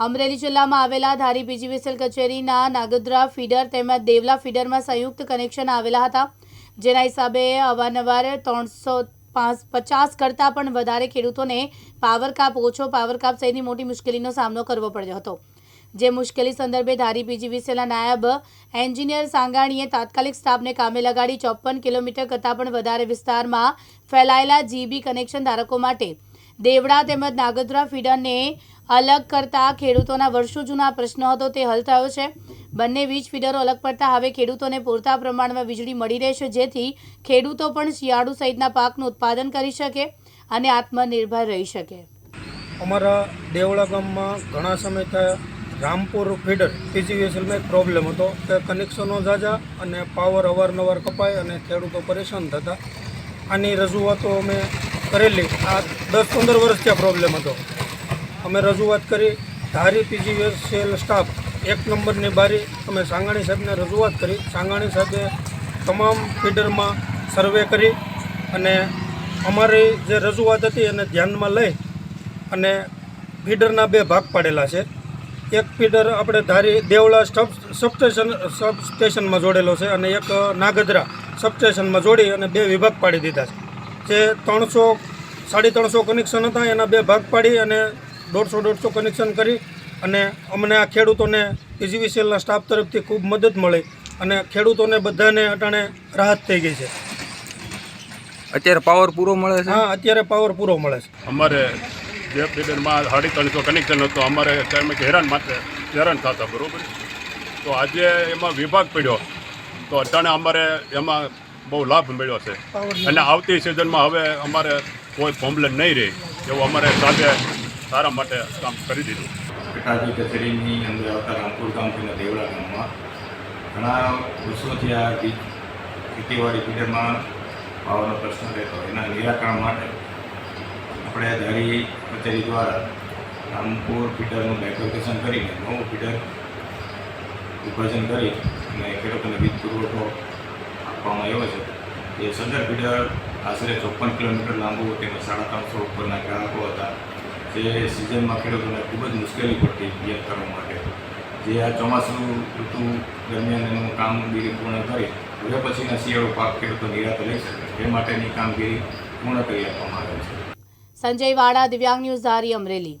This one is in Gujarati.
અમરેલી જિલ્લામાં આવેલા ધારી પીજીવીસીએલ કચેરીના નાગોદ્રા ફીડર તેમજ દેવલા ફીડરમાં સંયુક્ત કનેક્શન આવેલા હતા, જેના હિસાબે અવારનવાર ત્રણસો પાંચ, પચાસ કરતાં પણ વધારે ખેડૂતોને પાવર કાપ, ઓછો પાવર કાપ સહિતની મોટી મુશ્કેલીનો સામનો કરવો પડ્યો હતો. જે મુશ્કેલી સંદર્ભે ધારી પીજીવીસીએલના નાયબ એન્જિનિયર સાંગાણીએ તાત્કાલિક સ્ટાફને કામે લગાડી ચોપન કિલોમીટર કરતાં પણ વધારે વિસ્તારમાં ફેલાયેલા જીબી કનેક્શન ધારકો માટે દેવડા તેમજ નાગોદ્રા ફીડરને અલગ કરતા ખેડૂતોના વર્ષો જૂના પ્રશ્નો હતો, તે હલ થયો છે. બંને વીજ ફીડરો અલગ પડતા હવે ખેડૂતોને પૂરતા પ્રમાણમાં વીજળી મળી રહેશે, જેથી ખેડૂતો પણ શિયાળુ સહિતના પાકનું ઉત્પાદન કરી શકે અને આત્મનિર્ભર રહી શકે. અમારા દેવળા ગામમાં ઘણા સમયથી રામપુર ફીડર પીજીવીએસએલમાં એક પ્રોબ્લેમ હતો કે કનેક્શનો ઝાઝા અને પાવર અવારનવાર કપાય અને ખેડૂતો પરેશાન થતા. આની રજૂઆતો અમે કરેલી. આ દસ પંદર વર્ષથી આ પ્રોબ્લેમ હતો. અમે રજૂઆત કરી, ધારી પીજીવીએસએલ સ્ટાફ એક નંબરની બારી, અમે સાંગાણી સાહેબને રજૂઆત કરી. સાંગાણી સાહેબે તમામ ફીડરમાં સર્વે કરી અને અમારી જે રજૂઆત હતી એને ધ્યાનમાં લઈ અને ફીડરના બે ભાગ પાડેલા છે. એક ફીડર આપણે ધારી દેવળા સ્ટબ સબસ્ટેશન સબસ્ટેશનમાં જોડેલો છે અને એક નાગદરા સબસ્ટેશનમાં જોડી અને બે વિભાગ પાડી દીધા છે. જે ત્રણસો સાડી ત્રણસો કનેક્શન હતા એના બે ભાગ પાડી અને દોઢસો દોઢસો કનેક્શન કરી અને અમને આ ખેડૂતોને પીજીવીસીએલના સ્ટાફ તરફથી ખૂબ મદદ મળી અને ખેડૂતોને બધાને અટાણે રાહત થઈ ગઈ છે. અત્યારે પાવર પૂરો મળે છે? હા અત્યારે પાવર પૂરો મળે છે. અમારે જે ફીડરમાં સાડી ત્રણસો કનેક્શન હતું અમારે કે હેરાન માત્ર હેરાન થતા બરાબર? તો આજે એમાં વિભાગ પડ્યો. તો અટાણે અમારે એમાં બહુ લાભ મળ્યો છે. અને આવતી સિઝનમાં હવે અમારે કોઈ પ્રોબ્લેમ નહીં રહે એવું અમારે સાથે સારા માટે કામ કરી દીધું. કટાજી કચેરીની અંદર આવતા રામપુર ગામથી દેવડા ગામમાં ઘણા વર્ષોથી આ ખેતીવાડી ફીડરમાં પાવાનો પ્રશ્ન રહેતો. એના નિરાકરણ માટે આપણે ધારી કચેરી દ્વારા રામપુર ફીડરનું બાયફર્કેશન કરીને નવું ફીડર વિભાજન કરી અને ખેડૂતોને વીજ પુરવઠો આપવામાં આવ્યો છે. એ સદર ફીડર આશરે ચોપન કિલોમીટર લાંબુ તેમાં સાડા ત્રણસો ઉપરના ગ્રાહકો હતા. જે સિઝનમાં ખેડૂતોને ખૂબ જ મુશ્કેલી પડતી વ્યક્ત કરવા માટે. જે આ ચોમાસું ઋતુ દરમિયાન એનું કામગીરી પૂર્ણ કરી, હવે પછીના શિયાળો પાક ખેડૂતો નિરાતે લઈ શકે. તે માટેની કામગીરી પૂર્ણ કરી આપવામાં આવે છે. સંજય વાડા, દિવ્યાંગ ન્યૂઝ ધારી અમરેલી.